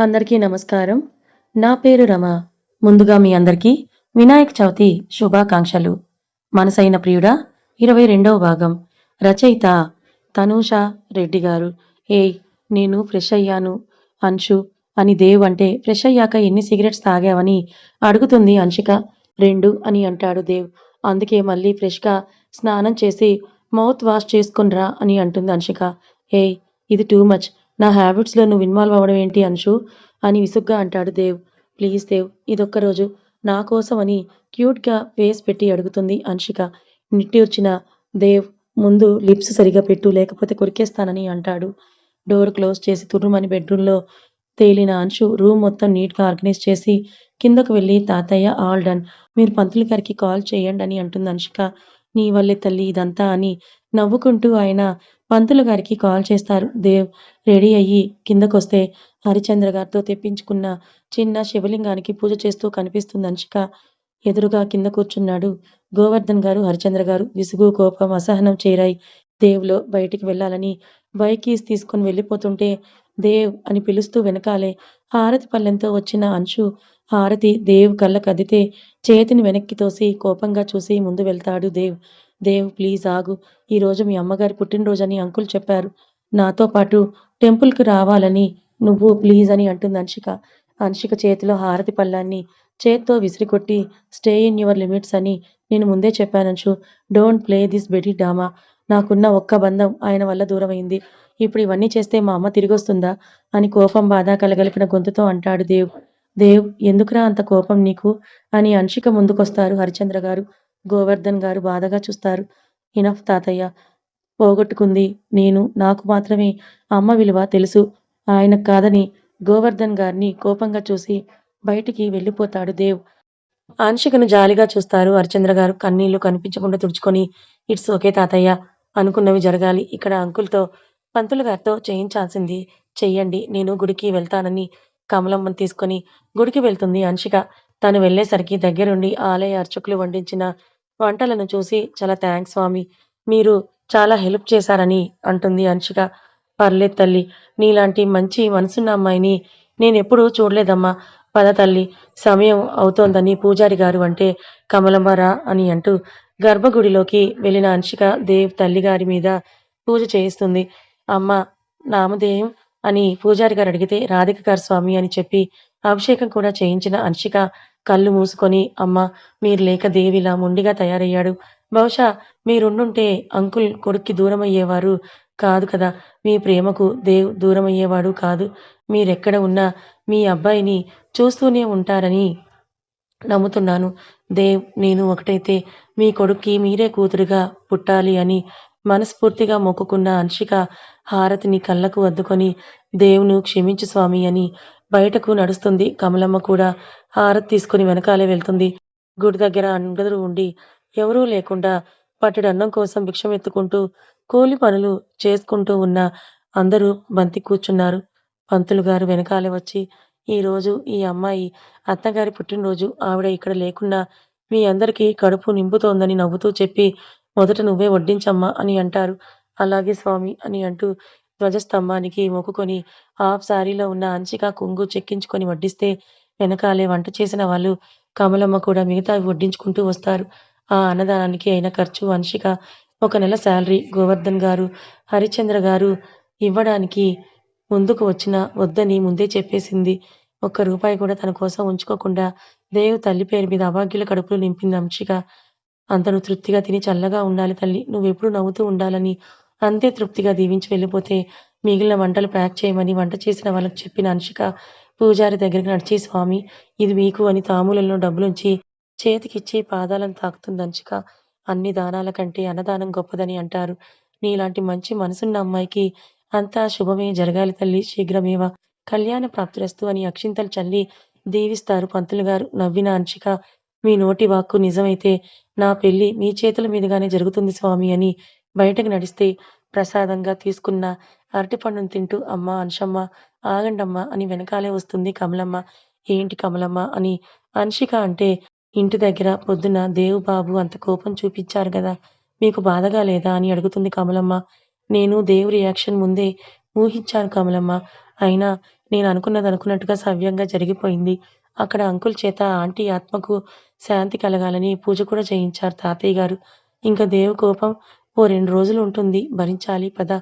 అందరికీ నమస్కారం. నా పేరు రమ. ముందుగా మీ అందరికీ వినాయక చవితి శుభాకాంక్షలు. మనసైన ప్రియుడా ఇరవై రెండవ భాగం. రచయిత తనూష రెడ్డి గారు. ఏయ్ నేను ఫ్రెష్ అయ్యాను. అంశు అని దేవ్ అంటే ఫ్రెష్ అయ్యాక ఎన్ని సిగరెట్స్ తాగావని అడుగుతుంది అంశిక. రెండు అని అంటాడు దేవ్. అందుకే మళ్ళీ ఫ్రెష్గా స్నానం చేసి మౌత్ వాష్ చేసుకునిరా అని అంటుంది అంశిక. ఏయ్ ఇది టూ మచ్. నా హ్యాబిట్స్లో నువ్వు ఇన్వాల్వ్ అవ్వడం ఏంటి అంశు? అని విసుగ్గా అంటాడు దేవ్. ప్లీజ్ దేవ్ ఇదొక్కరోజు నా కోసం అని క్యూట్గా ఫేస్ పెట్టి అడుగుతుంది అంశిక. నిట్టూర్చిన దేవ్ ముందు లిప్స్ సరిగా పెట్టు లేకపోతే కొరికేస్తానని అంటాడు. డోర్ క్లోజ్ చేసి తుర్రుమని బెడ్రూమ్లో తేలిన అంశు రూమ్ మొత్తం నీట్గా ఆర్గనైజ్ చేసి కిందకు వెళ్ళి తాతయ్య ఆల్ డన్ మీరు పంతులు గారికి కాల్ చేయండి అని అంటుంది అంశిక. నీ వల్లే తల్లి ఇదంతా అని నవ్వుకుంటూ ఆయన పంతులు గారికి కాల్ చేస్తారు దేవ్. రెడీ అయ్యి కిందకొస్తే హరిచంద్ర గారితో తెప్పించుకున్న చిన్న శివలింగానికి పూజ చేస్తూ కనిపిస్తుంది అంశిక ఎదురుగా కింద కూర్చున్నాడు గోవర్ధన్ గారు హరిచంద్ర గారు. విసుగు కోపం అసహనం చేరాయి. దేవులో బయటికి వెళ్ళాలని బైకీస్ తీసుకుని వెళ్ళిపోతుంటే దేవ్ అని పిలుస్తూ వెనకాలే హారతి పల్లెంతో వచ్చిన అంశు. హారతి దేవ్ కళ్ళ కదితే చేతిని వెనక్కి తోసి కోపంగా చూసి ముందు వెళ్తాడు దేవ్. దేవ్ ప్లీజ్ ఆగు. ఈరోజు మీ అమ్మగారి పుట్టినరోజని అంకుల్ చెప్పారు. నాతో పాటు టెంపుల్కి రావాలని నువ్వు ప్లీజ్ అని అంటుంది అంశిక. అంశిక చేతిలో హారతి పళ్ళాన్ని చేత్తో విసిరికొట్టి స్టే ఇన్ యువర్ లిమిట్స్ అని నేను ముందే చెప్పానంచు don't play this petty drama. నాకున్న ఒక్క బంధం ఆయన వల్ల దూరమైంది. ఇప్పుడు ఇవన్నీ చేస్తే మా అమ్మ తిరిగొస్తుందా? అని కోపం బాధ కలగలిపిన గొంతుతో అంటాడు దేవ్. దేవ్ ఎందుకురా అంత కోపం నీకు? అని అంశిక ముందుకొస్తారు హరిచంద్ర గారు. గోవర్ధన్ గారు బాధగా చూస్తారు. ఇనఫ్ తాతయ్య పోగొట్టుకుంది. నేను నాకు మాత్రమే అమ్మ విలువ తెలుసు. ఆయన కాదని గోవర్ధన్ గారిని కోపంగా చూసి బయటికి వెళ్ళిపోతాడు దేవ్. అంశికను జాలిగా చూస్తారు హరిచంద్ర గారు. కన్నీళ్ళు కనిపించకుండా తుడుచుకొని ఇట్స్ ఓకే తాతయ్య అనుకున్నవి జరగాలి. ఇక్కడ అంకుల్తో పంతులు గారితో చేయించాల్సింది చెయ్యండి. నేను గుడికి వెళ్తానని కమలమ్మని తీసుకొని గుడికి వెళ్తుంది అంశిక తను వెళ్ళేసరికి దగ్గరుండి ఆలయ అర్చకులు వండించిన వంటలను చూసి చాలా థ్యాంక్స్ స్వామి. మీరు చాలా హెల్ప్ చేశారని అంటుంది అంశిక. పర్లేదు తల్లి నీలాంటి మంచి మనసున్న అమ్మాయిని నేనెప్పుడూ చూడలేదమ్మా. పద తల్లి సమయం అవుతోందని పూజారి గారు అంటే కమలమ్మరా అని అంటూ గర్భగుడిలోకి వెళ్ళిన అంశిక దేవ్ తల్లిగారి మీద పూజ చేయిస్తుంది. అమ్మ నామధేయం అని పూజారి గారు అడిగితే రాధిక గారు స్వామి అని చెప్పి అభిషేకం కూడా చేయించిన అంశిక కళ్ళు మూసుకొని అమ్మ మీరు లేక దేవిలా మొండిగా తయారయ్యాడు. బహుశా మీరుండుంటే అంకుల్ కొడుక్కి దూరం అయ్యేవారు కాదు కదా. మీ ప్రేమకు దేవ్ దూరమయ్యేవాడు కాదు. మీరెక్కడ ఉన్నా మీ అబ్బాయిని చూస్తూనే ఉంటారని నమ్ముతున్నాను. దేవ్ నేను ఒకటైతే మీ కొడుక్కి మీరే కూతురుగా పుట్టాలి అని మనస్ఫూర్తిగా మొక్కుకున్న అంశిక హారతిని కళ్ళకు అద్దుకొని దేవును క్షమించు స్వామి అని బయటకు నడుస్తుంది. కమలమ్మ కూడా హారతి తీసుకుని వెనకాలే వెళ్తుంది. గుడి దగ్గర అందరూ ఉండి ఎవరూ లేకుండా పట్టెడన్నం కోసం భిక్షమెత్తుకుంటూ కూలి పనులు చేసుకుంటూ ఉన్న అందరూ బంతి కూర్చున్నారు. పంతులు గారు వెనకాలే వచ్చి ఈరోజు ఈ అమ్మాయి అత్తగారి పుట్టినరోజు. ఆవిడ ఇక్కడ లేకున్నా మీ అందరికీ కడుపు నింపుతోందని నవ్వుతూ చెప్పి మొదట నువ్వే వడ్డించమ్మా అని అంటారు. అలాగే స్వామి అని అంటూ ధ్వజస్తంభానికి మొక్కుకొని హాఫ్ సారీలో ఉన్న అంచిక కొంగు చెక్కించుకొని వడ్డిస్తే వెనకాలే వంట చేసిన వాళ్ళు కమలమ్మ కూడా మిగతా వడ్డించుకుంటూ వస్తారు. ఆ అన్నదానానికి అయిన ఖర్చు వంశిక ఒక నెల శాలరీ. గోవర్ధన్ గారు హరిచంద్ర గారు ఇవ్వడానికి ముందుకు వచ్చిన వద్దని ముందే చెప్పేసింది. ఒక్క రూపాయి కూడా తన కోసం ఉంచుకోకుండా దేవు తల్లి పేరు మీద అభాగ్యుల కడుపులు నింపింది అంశిక. అంతను తృప్తిగా తిని చల్లగా ఉండాలి తల్లి నువ్వెప్పుడు నవ్వుతూ ఉండాలని అంతే తృప్తిగా దీవించి వెళ్ళిపోతే మిగిలిన వంటలు ప్యాక్ చేయమని వంట చేసిన వాళ్ళకి చెప్పిన అంశిక పూజారి దగ్గరికి నడిచి స్వామి ఇది మీకు అని తాములలో డబ్బులుంచి చేతికిచ్చి పాదాలను తాకుతుంది అంశిక అన్ని దానాల కంటే అన్నదానం గొప్పదని అంటారు. నీలాంటి మంచి మనసున్న అమ్మాయికి అంతా శుభమే జరగాలి తల్లి శీఘ్రమేవ? కళ్యాణ ప్రాప్తిరస్తు అని అక్షింతలు చల్లి దీవిస్తారు పంతులు గారు. నవ్విన అంచిక మీ నోటి వాక్కు నిజమైతే నా పెళ్ళి మీ చేతుల మీదుగానే జరుగుతుంది స్వామి అని బయటకు నడిస్తే ప్రసాదంగా తీసుకున్న అరటిపండును తింటూ అమ్మ అంశమ్మ ఆగండమ్మ అని వెనకాలే వస్తుంది కమలమ్మ. ఏంటి కమలమ్మ అని అంశిక అంటే ఇంటి దగ్గర పొద్దున దేవుబాబు అంత కోపం చూపించారు కదా మీకు బాధగా లేదా అని అడుగుతుంది కమలమ్మ. నేను దేవు రియాక్షన్ ముందే ఊహించాను కమలమ్మ. అయినా నేను అనుకున్నది అనుకున్నట్టుగా సవ్యంగా జరిగిపోయింది. అక్కడ అంకుల్ చేత ఆంటీ ఆత్మకు శాంతి కలగాలని పూజ కూడా చేయించారు తాతయ్య గారు. ఇంకా దేవు కోపం ఓ రెండు రోజులు ఉంటుంది భరించాలి పద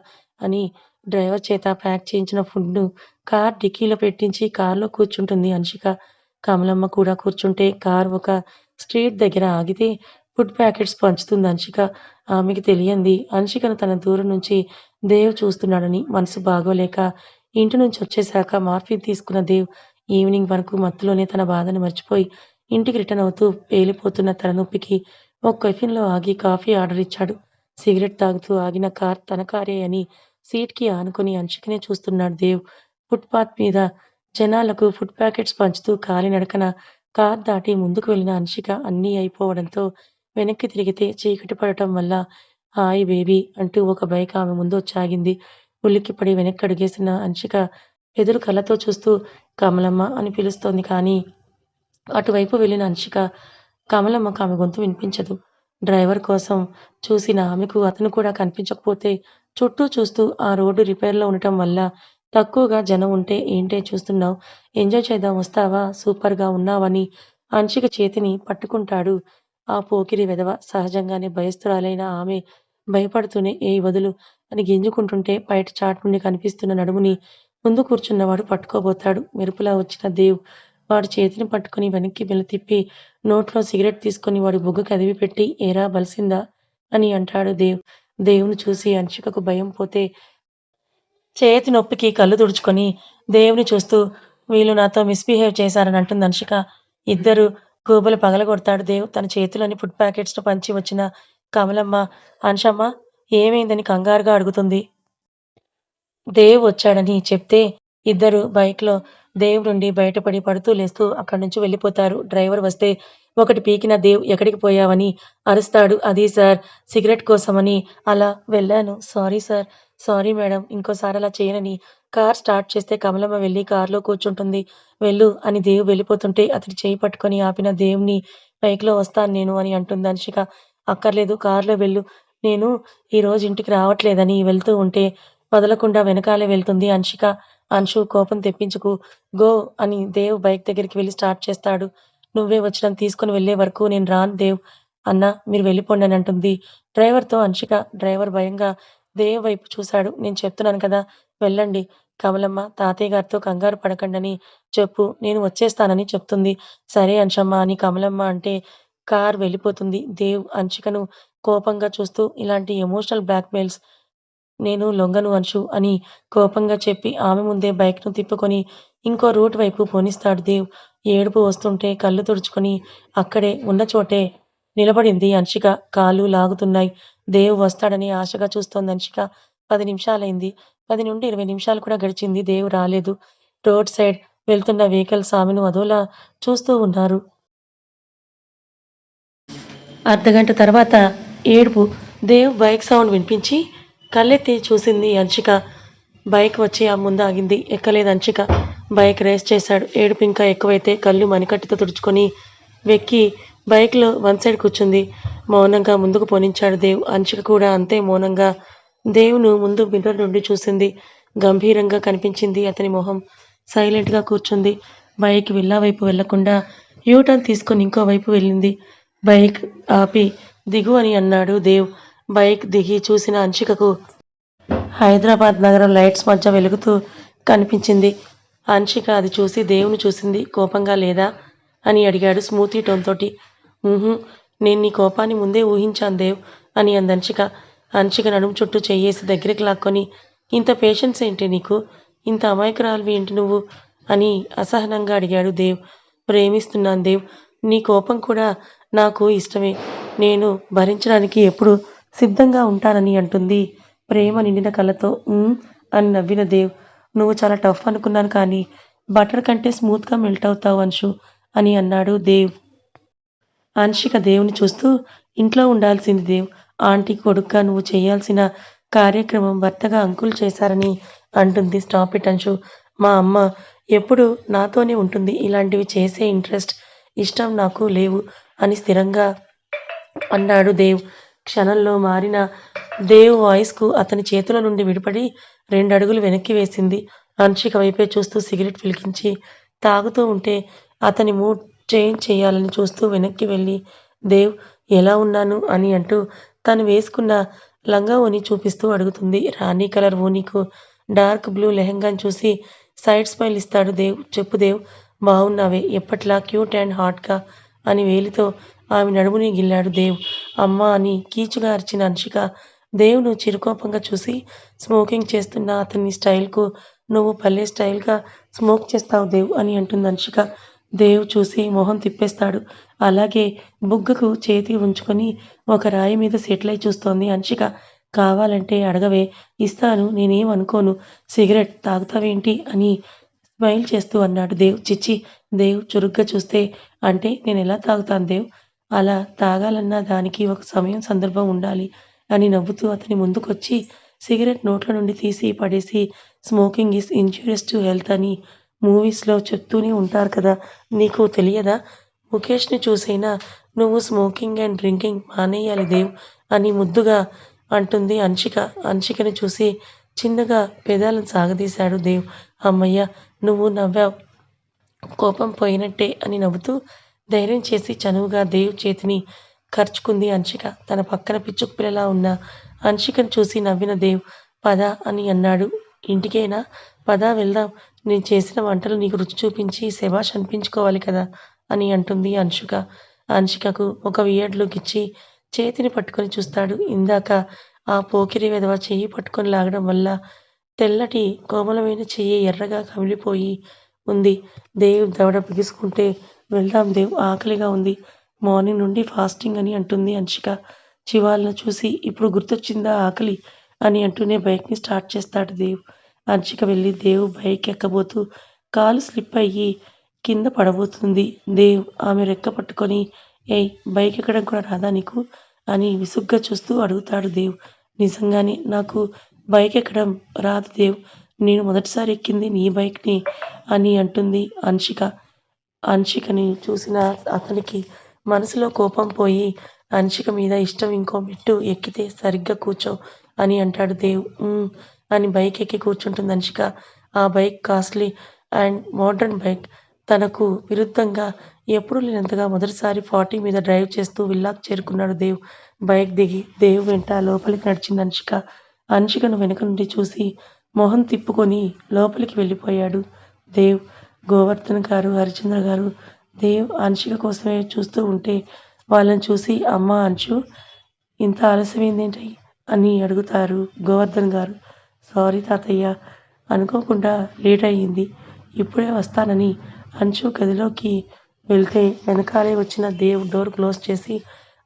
అని డ్రైవర్ చేత ప్యాక్ చేయించిన ఫుడ్ను కార్ డిక్కీలో పెట్టించి కార్లో కూర్చుంటుంది అన్షిక. కమలమ్మ కూడా కూర్చుంటే కార్ ఒక స్ట్రీట్ దగ్గర ఆగితే ఫుడ్ ప్యాకెట్స్ పంచుతుంది అంశిక ఆమెకి తెలియంది. అంశికను తన దూరం నుంచి దేవ్ చూస్తున్నాడని మనసు బాగోలేక ఇంటి నుంచి వచ్చేశాక మార్ఫిన్ తీసుకున్న దేవ్ ఈవినింగ్ వరకు మత్తులోనే తన బాధను మర్చిపోయి ఇంటికి రిటర్న్ అవుతూ పేలిపోతున్న తలనొప్పికి ఒక కెఫిన్లో ఆగి కాఫీ ఆర్డర్ ఇచ్చాడు. సిగరెట్ తాగుతూ ఆగిన కార్ తన కారే అని సీట్కి ఆనుకుని అంశికనే చూస్తున్నాడు దేవ్. ఫుట్పాత్ మీద జనాలకు ఫుడ్ ప్యాకెట్స్ పంచుతూ కాలినడకన కార్ దాటి ముందుకు వెళ్ళిన అన్షిక అన్నీ అయిపోవడంతో వెనక్కి తిరిగితే చీకటి పడటం వల్ల హాయ్ బేబీ అంటూ ఒక బైక్ ఆమె ముందు వచ్చాగింది ఉలిక్కిపడి వెనక్కి అడిగేసిన అన్షిక ఎదురు కళ్ళతో చూస్తూ కమలమ్మ అని పిలుస్తోంది కానీ అటువైపు వెళ్ళిన అన్షిక కమలమ్మకు ఆమె గొంతు వినిపించదు. డ్రైవర్ కోసం చూసిన ఆమెకు అతను కూడా కనిపించకపోతే చుట్టూ చూస్తూ ఆ రోడ్డు రిపేర్లో ఉండటం వల్ల తక్కువగా జనం ఉంటే ఏంటే చూస్తున్నావు? ఎంజాయ్ చేద్దాం వస్తావా? సూపర్గా ఉన్నావని అంశిక చేతిని పట్టుకుంటాడు. ఆ పోకిరి వెధవ సహజంగానే భయస్థురాలైన ఆమె భయపడుతూనే ఏ వదులు అని గింజుకుంటుంటే బయట చాటు నుండి కనిపిస్తున్న నడుముని ముందు కూర్చున్నవాడు పట్టుకోబోతాడు. మెరుపులా వచ్చిన దేవ్ వాడి చేతిని పట్టుకుని వెనక్కి బిల్ల తిప్పి నోట్లో సిగరెట్ తీసుకుని వాడి బుగ్గ కదివి పెట్టి ఏరా బలిసిందా? అని అంటాడు దేవ్. దేవుని చూసి అంశికకు భయం పోతే చేతి నొప్పికి కళ్ళు తుడుచుకొని దేవుని చూస్తూ వీళ్ళు నాతో మిస్బిహేవ్ చేశారని అంటుంది అనుషిక. ఇద్దరు గూబలు పగలగొడతాడు దేవ్. తన చేతిలోని ఫుడ్ ప్యాకెట్స్ను పంచి వచ్చిన కమలమ్మ అంశమ్మ ఏమైందని కంగారుగా అడుగుతుంది. దేవ్ వచ్చాడని చెప్తే ఇద్దరు బైక్లో దేవ్ నుండి బయటపడి పడుతూ లేస్తూ అక్కడి నుంచి వెళ్ళిపోతారు. డ్రైవర్ వస్తే ఒకటి పీకిన దేవ్ ఎక్కడికి పోయావని అరుస్తాడు. అది సార్ సిగరెట్ కోసమని అలా వెళ్ళాను. సారీ సార్ సారీ మేడం ఇంకోసారి అలా చేయనని. కార్ స్టార్ట్ చేస్తే కమలమ్మ వెళ్ళి కారులో కూర్చుంటుంది. వెళ్ళు అని దేవు వెళ్ళిపోతుంటే అతడి చేయి పట్టుకొని ఆపిన దేవుని బైక్లో వస్తాను నేను అని అంటుంది అన్షిక అక్కర్లేదు కారులో వెళ్ళు. నేను ఈరోజు ఇంటికి రావట్లేదని వెళ్తూ ఉంటే వదలకుండా వెనకాలే వెళ్తుంది అన్షిక అంశు కోపం తెప్పించుకు గో అని దేవ్ బైక్ దగ్గరికి వెళ్ళి స్టార్ట్ చేస్తాడు. నువ్వే వచ్చడం తీసుకుని వెళ్ళే వరకు నేను రాను దేవ్. అన్న మీరు వెళ్ళిపోండి అని అంటుంది. డ్రైవర్తో అంశిక డ్రైవర్ భయంగా దేవ్ వైపు చూశాడు. నేను చెప్తున్నాను కదా వెళ్ళండి. కమలమ్మ తాతయ్య గారితో కంగారు పడకండని చెప్పు. నేను వచ్చేస్తానని చెప్తుంది. సరే అంశమ్మ అని కమలమ్మ అంటే కార్ వెళ్ళిపోతుంది. దేవ్ అంచికను కోపంగా చూస్తూ ఇలాంటి ఎమోషనల్ బ్లాక్మెయిల్స్ నేను లొంగను అంశు అని కోపంగా చెప్పి ఆమె ముందే బైక్ను తిప్పుకొని ఇంకో రూట్ వైపు పోనిస్తాడు దేవ్. ఏడుపు వస్తుంటే కళ్ళు తుడుచుకొని అక్కడే ఉన్న చోటే నిలబడింది అంశిక. కాళ్ళు లాగుతున్నాయి. దేవు వస్తాడని ఆశగా చూస్తోంది అంశిక. పది నిమిషాలైంది. పది నుండి ఇరవై నిమిషాలు కూడా గడిచింది. దేవు రాలేదు. రోడ్ సైడ్ వెళ్తున్న వెహికల్స్ ఆమెను అదోలా చూస్తూ ఉన్నారు. అర్ధగంట తర్వాత ఏడుపు. దేవ్ బైక్ సౌండ్ వినిపించి కళ్ళెత్తి చూసింది అంచిక బైక్ వచ్చి ఆ ముందు ఆగింది. ఎక్కలేదు అంచిక బైక్ రేస్ చేశాడు. ఏడుపు ఇంకా ఎక్కువైతే కళ్ళు మణికట్టుతో తుడుచుకొని వెక్కి బైక్లో వన్ సైడ్ కూర్చుంది. మౌనంగా ముందుకు పోనించాడు దేవ్. అంశిక కూడా అంతే మౌనంగా దేవును ముందు మిర్రర్ నుండి చూసింది. గంభీరంగా కనిపించింది అతని మొహం. సైలెంట్గా కూర్చుంది. బైక్ విల్లా వైపు వెళ్ళకుండా యూటర్న్ తీసుకొని ఇంకో వైపు వెళ్ళింది. బైక్ ఆపి దిగు అని అన్నాడు దేవ్. బైక్ దిగి చూసిన అంచికకు హైదరాబాద్ నగరం లైట్స్ మధ్య వెలుగుతూ కనిపించింది. అంచిక అది చూసి దేవుని చూసింది కోపంగా లేదా? అని అడిగాడు స్మూతీ టోన్ తోటి నేను నీ కోపాన్ని ముందే ఊహించాను దేవ్ అని అందంచిక. అంశిక. నడుము చుట్టూ చెయ్యేసి దగ్గరికి లాక్కొని ఇంత పేషెన్స్ ఏంటి నీకు? ఇంత అమాయకురాలివి ఏంటి నువ్వు? అని అసహనంగా అడిగాడు దేవ్. ప్రేమిస్తున్నాను దేవ్. నీ కోపం కూడా నాకు ఇష్టమే. నేను భరించడానికి ఎప్పుడు సిద్ధంగా ఉంటానని అంటుంది. ప్రేమ నిండిన కళ్ళతో అని నవ్విన దేవ్. నువ్వు చాలా టఫ్ అనుకున్నాను కానీ బటర్ కంటే స్మూత్గా మెల్ట్ అవుతావు అంశు అని అన్నాడు దేవ్. అన్షిక దేవుని చూస్తూ ఇంట్లో ఉండాల్సింది దేవ్ ఆంటీ కొడుక్గా నువ్వు చేయాల్సిన కార్యక్రమం భర్తగా అంకుల్ చేశారని అంటుంది. Stop it Anshu. మా అమ్మ ఎప్పుడు నాతోనే ఉంటుంది. ఇలాంటివి చేసే ఇంట్రెస్ట్ ఇష్టం నాకు లేవు అని స్థిరంగా అన్నాడు దేవ్. క్షణంలో మారిన దేవ్ వాయిస్కు అతని చేతుల నుండి విడిపడి రెండు అడుగులు వెనక్కి వేసింది. అన్షిక వైపే చూస్తూ సిగరెట్ పిలికించి తాగుతూ ఉంటే అతని మూడ్ చేంజ్ చేయాలని చూస్తూ వెనక్కి వెళ్ళి దేవ్ ఎలా ఉన్నాను? అని అంటూ తను వేసుకున్న లంగా ఓని చూపిస్తూ అడుగుతుంది. రాణి కలర్ ఓనీకు డార్క్ బ్లూ లెహంగాని చూసి సైడ్ స్మైల్ ఇస్తాడు దేవ్. చెప్పు దేవ్ బాగున్నావే ఎప్పట్లా? క్యూట్ అండ్ హాట్గా? అని వేలితో ఆమె నడుముని గిల్లాడు దేవ్. అమ్మ అని కీచుగా అరిచిన అంశిక దేవును చిరుకోపంగా చూసి స్మోకింగ్ చేస్తున్న అతని స్టైల్కు నువ్వు పల్లె స్టైల్గా స్మోక్ చేస్తావు దేవ్ అని అంటుంది అంశిక దేవ్ చూసి మొహం తిప్పేస్తాడు. అలాగే బుగ్గకు చేతి ఉంచుకొని ఒక రాయి మీద సెటిల్ అయి చూస్తోంది అంశిక కావాలంటే అడగవే ఇస్తాను నేనేం అనుకోను. సిగరెట్ తాగుతావేంటి అని స్మైల్ చేస్తూ అన్నాడు దేవ్. చిచ్చి దేవ్ చురుగ్గా చూస్తే అంటే నేను ఎలా తాగుతాను దేవ్? అలా తాగాలన్నా దానికి ఒక సమయం సందర్భం ఉండాలి అని నవ్వుతూ అతని ముందుకొచ్చి సిగరెట్ నోట్ల నుండి తీసి పడేసి smoking is injurious to health అని మూవీస్లో చెప్తూనే ఉంటారు కదా. నీకు తెలియదా? ముఖేష్ని చూసైనా నువ్వు స్మోకింగ్ అండ్ డ్రింకింగ్ మానేయాలి దేవ్ అని ముద్దుగా అంటుంది అంశిక. అంశికని చూసి చిన్నగా పెదాలను సాగదీశాడు దేవ్. అమ్మయ్య నువ్వు నవ్వావు. కోపం పోయినట్టే అని నవ్వుతూ ధైర్యం చేసి చనువుగా దేవ్ చేతిని ఖర్చుకుంది అంశిక. తన పక్కన పిచ్చుకు పిల్లలా ఉన్న అంశికను చూసి నవ్విన దేవ్ పద అని అన్నాడు. ఇంటికేనా? పద వెళ్దాం. నేను చేసిన వంటలు నీకు రుచి చూపించి శభాష్ అనిపించుకోవాలి కదా అని అంటుంది అంశుక అంశికకు ఒక వియర్డ్ లుక్ ఇచ్చి చేతిని పట్టుకొని చూస్తాడు. ఇందాక ఆ పోకిరి విధవ చెయ్యి పట్టుకొని లాగడం వల్ల తెల్లటి కోమలమైన చెయ్యి ఎర్రగా కమిలిపోయి ఉంది. దేవ్ దవడ బిగుసుకుంటే వెళ్దాం దేవ్ ఆకలిగా ఉంది. మార్నింగ్ నుండి ఫాస్టింగ్ అని అంటుంది అంశిక శివాలను చూసి ఇప్పుడు గుర్తొచ్చిందా ఆకలి? అని అంటూనే బైక్ని స్టార్ట్ చేస్తాడు దేవ్. అంశిక వెళ్ళి దేవ్ బైక్ ఎక్కబోతూ కాలు స్లిప్ అయ్యి కింద పడబోతుంది. దేవ్ ఆమె రెక్క పట్టుకొని ఏయ్ బైక్ ఎక్కడం కూడా రాదా నీకు? అని విసుగ్గా చూస్తూ అడుగుతాడు దేవ్. నిజంగానే నాకు బైక్ ఎక్కడం రాదు దేవ్. నేను మొదటిసారి ఎక్కింది నీ బైక్ని అని అంటుంది అంశిక. అంశికని చూసిన అతనికి మనసులో కోపం పోయి అంశిక మీద ఇష్టం ఇంకో మెట్టు ఎక్కితే సరిగ్గా కూర్చో అని అంటాడు దేవ్. అని బైక్ ఎక్కి కూర్చుంటుంది అంశిక ఆ bike costly and modern bike తనకు విరుద్ధంగా ఎప్పుడూ లేనంతగా మొదటిసారి ఫార్టీ మీద డ్రైవ్ చేస్తూ విల్లాకు చేరుకున్నాడు దేవ్. బైక్ దిగి దేవ్ వెంట లోపలికి నడిచింది అంశిక అంశికను వెనుక నుండి చూసి మొహం తిప్పుకొని లోపలికి వెళ్ళిపోయాడు దేవ్. గోవర్ధన్ గారు హరిచంద్ర గారు దేవ్ అంశిక కోసమే చూస్తూ ఉంటే వాళ్ళని చూసి అమ్మ అంచు ఇంత ఆలస్యమైందేంటి? అని అడుగుతారు గోవర్ధన్ గారు. సారీ తాతయ్య అనుకోకుండా లేట్ అయ్యింది. ఇప్పుడే వస్తానని అంచు గదిలోకి వెళ్తే వెనకాలే వచ్చిన దేవ్ డోర్ క్లోజ్ చేసి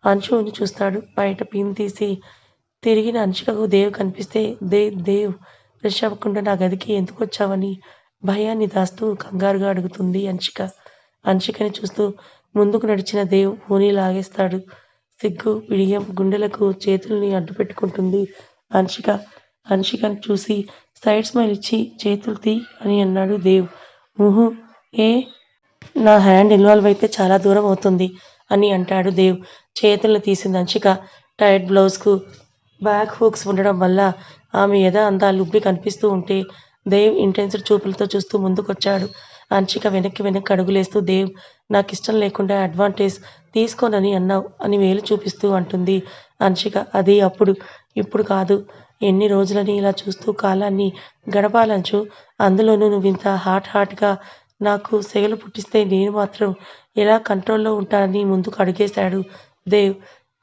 అంశుని చూస్తాడు. బయట పిన్ తీసి తిరిగిన అంశికకు దేవ్ కనిపిస్తే దే దేవ్ ఫ్రెష్ అవ్వకుండా నా గదికి ఎందుకు వచ్చావని భయాన్ని దాస్తూ కంగారుగా అడుగుతుంది అంచిక. అంచికని చూస్తూ ముందుకు నడిచిన దేవ్ ఊని లాగేస్తాడు. సిగ్గు బిడియం గుండెలకు చేతుల్ని అడ్డుపెట్టుకుంటుంది అంచిక. హన్షికను చూసి సైడ్ స్మైల్ ఇచ్చి చేతులు తీ అని అన్నాడు దేవ్. ఊహు ఏ? నా హ్యాండ్ ఇన్వాల్వ్ అయితే చాలా దూరం అవుతుంది అని అంటాడు దేవ్. చేతులను తీసింది హన్షిక. టైట్ బ్లౌజ్కు బ్యాక్ హుక్స్ ఉండడం వల్ల ఆమె ఎద అందాలు ఉబ్బి కనిపిస్తూ ఉంటే దేవ్ ఇంటెన్సిడ్ చూపులతో చూస్తూ ముందుకొచ్చాడు. హన్షిక వెనక్కి వెనక్కి అడుగులేస్తూ దేవ్ నాకు ఇష్టం లేకుండా అడ్వాంటేజ్ తీసుకోనని అన్నావు అని వేలు చూపిస్తూ అంటుంది హన్షిక. అది అప్పుడు ఇప్పుడు కాదు. ఎన్ని రోజులని ఇలా చూస్తూ కాలాన్ని గడపాలంచు? అందులోనూ నువ్వు ఇంత హాట్ హాట్గా నాకు సెగలు పుట్టిస్తే నేను మాత్రం ఎలా కంట్రోల్లో ఉంటానని ముందుకు అడిగేశాడు దేవ్.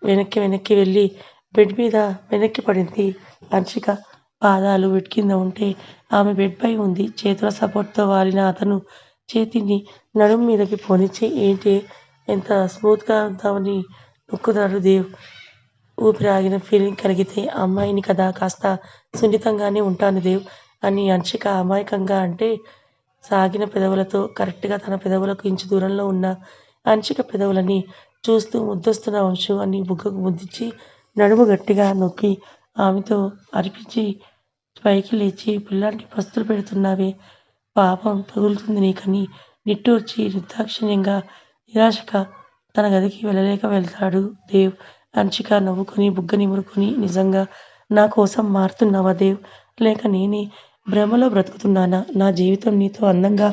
వెనక్కి వెనక్కి వెళ్ళి బెడ్ మీద వెనక్కి పడింది. హర్షిక పాదాలు బెడ్ కింద ఉంటే ఆమె బెడ్పై ఉంది. చేతుల సపోర్ట్తో వాలిన అతను చేతిని నడుము మీదకి పోనిచ్చి ఏంటి ఎంత స్మూత్గా ఉందామని నొక్కుతాడు దేవ్. ఊపిరి ఆగిన ఫీలింగ్ కలిగితే అమ్మాయిని కదా కాస్త సున్నితంగానే ఉంటాను దేవ్ అని అంశిక అమాయకంగా అంటే సాగిన పెదవులతో కరెక్ట్గా తన పెదవులకు ఇంచు దూరంలో ఉన్న అంశిక పెదవులని చూస్తూ ముద్దొస్తున్న వంశం అని బుగ్గకు ముద్దిచ్చి నడుము గట్టిగా నొక్కి ఆమెతో అరిపించి పైకి లేచి పిల్లాంటి పస్తులు పెడుతున్నావే పాపం తగులుతుంది నీకని నిట్టూర్చి నిర్దాక్షిణ్యంగా నిరాశగా తన గదికి వెళ్ళలేక వెళ్తాడు దేవ్ అంచిక నవ్వుకొని బుగ్గ నిమురుకొని నిజంగా నా కోసం మారుతున్నావా దేవ్? లేక నేనే భ్రమలో బ్రతుకుతున్నానా? నా జీవితం నీతో అందంగా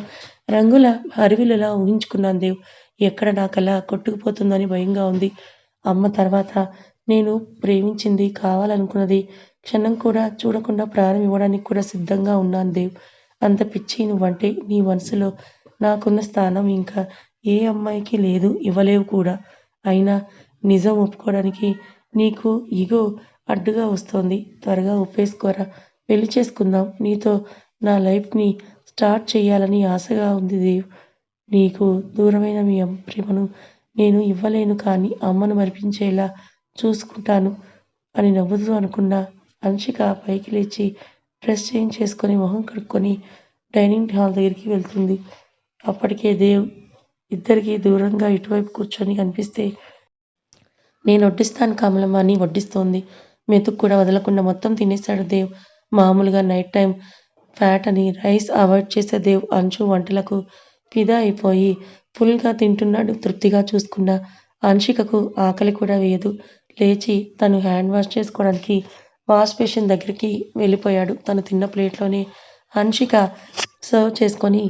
రంగుల అరువిలలా ఊహించుకున్నాను దేవ్. ఎక్కడ నా కళ కొట్టుకుపోతుందని భయంగా ఉంది. అమ్మ తర్వాత నేను ప్రేమించింది కావాలనుకున్నది క్షణం కూడా చూడకుండా ప్రాణం ఇవ్వడానికి కూడా సిద్ధంగా ఉన్నాను దేవ్. అంత పిచ్చి నువ్వంటే నీ మనసులో నాకున్న స్థానం ఇంకా ఏ అమ్మాయికి లేదు ఇవ్వలేవు కూడా. అయినా నిజం ఒప్పుకోవడానికి నీకు ఇగో అడ్డుగా వస్తోంది. త్వరగా ఒప్పేసుకోరా. పెళ్ళి చేసుకుందాం. నీతో నా లైఫ్ని స్టార్ట్ చేయాలని ఆశగా ఉంది దేవ్. నీకు దూరమైన మీ ప్రేమను నేను ఇవ్వలేను కానీ అమ్మను మరిపించేలా చూసుకుంటాను అని నవ్వుతూ అనుకున్న అంశిక పైకి లేచి డ్రెస్ చేంజ్ చేసుకొని మొహం కడుక్కొని డైనింగ్ హాల్ దగ్గరికి వెళ్తుంది. అప్పటికే దేవ్ ఇద్దరికీ దూరంగా ఇటువైపు కూర్చొని కనిపిస్తే నేను వడ్డిస్తాను కమలమ్మ అని వడ్డిస్తోంది. మెతుకు కూడా వదలకుండా మొత్తం తినేశాడు దేవ్. మామూలుగా నైట్ టైం ఫ్యాట్ అని రైస్ అవాయిడ్ చేసే దేవ్ అంచు వంటలకు ఫిదా అయిపోయి ఫుల్గా తింటున్నాడు తృప్తిగా చూసుకున్న అంశికకు ఆకలి కూడా వేయదు. లేచి తను హ్యాండ్ వాష్ చేసుకోవడానికి వాష్ బేసిన్ దగ్గరికి వెళ్ళిపోయాడు. తను తిన్న ప్లేట్లోనే హన్షిక సర్వ్ చేసుకొని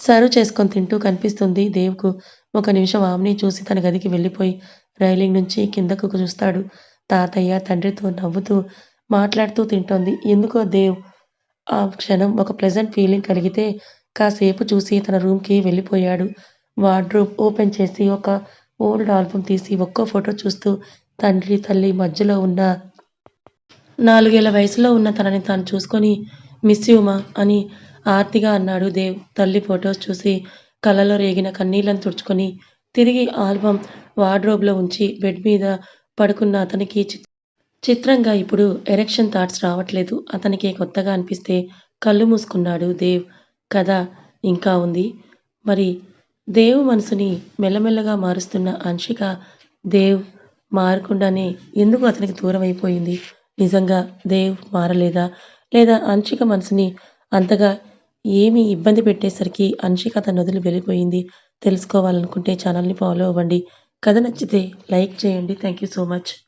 సర్వ్ చేసుకొని తింటూ కనిపిస్తుంది. దేవ్కు ఒక నిమిషం ఆమెని చూసి తన గదికి వెళ్ళిపోయి రైలింగ్ నుంచి కిందకు చూస్తాడు. తాతయ్య తండ్రితో నవ్వుతూ మాట్లాడుతూ తింటోంది. ఎందుకో దేవ్ ఆ క్షణం ఒక ప్లెజెంట్ ఫీలింగ్ కలిగితే కాసేపు చూసి తన రూమ్కి వెళ్ళిపోయాడు. వార్డ్రోబ్ ఓపెన్ చేసి ఒక ఓల్డ్ ఆల్బమ్ తీసి ఒక్కో ఫోటో చూస్తూ తండ్రి తల్లి మధ్యలో ఉన్న నాలుగేళ్ళ వయసులో ఉన్న తనని తాను చూసుకొని మిస్ యూమా అని ఆర్తిగా అన్నాడు దేవ్. తల్లి ఫొటోస్ చూసి కళ్ళలో రేగిన కన్నీళ్ళను తుడుచుకొని తిరిగి ఆల్బమ్ వార్డ్రోబ్లో ఉంచి బెడ్ మీద పడుకున్న అతనికి చిత్రంగా ఇప్పుడు ఎరెక్షన్ థాట్స్ రావట్లేదు. అతనికి కొత్తగా అనిపిస్తే కళ్ళు మూసుకున్నాడు దేవ్. కథ ఇంకా ఉంది. మరి దేవ్ మనసుని మెల్లమెల్లగా మారుస్తున్న అంశిక దేవ్ మారకుండానే ఎందుకు అతనికి దూరం అయిపోయింది? నిజంగా దేవ్ మారలేదా? లేదా అంశిక మనసుని అంతగా ఏమి ఇబ్బంది పెట్టేసరికి అంశిక తన వదిలి వెళ్ళిపోయింది తెలుసుకోవాలనుకుంటే ఛానల్ని ఫాలో అవ్వండి. కథ నచ్చితే లైక్ చేయండి. Thank you so much.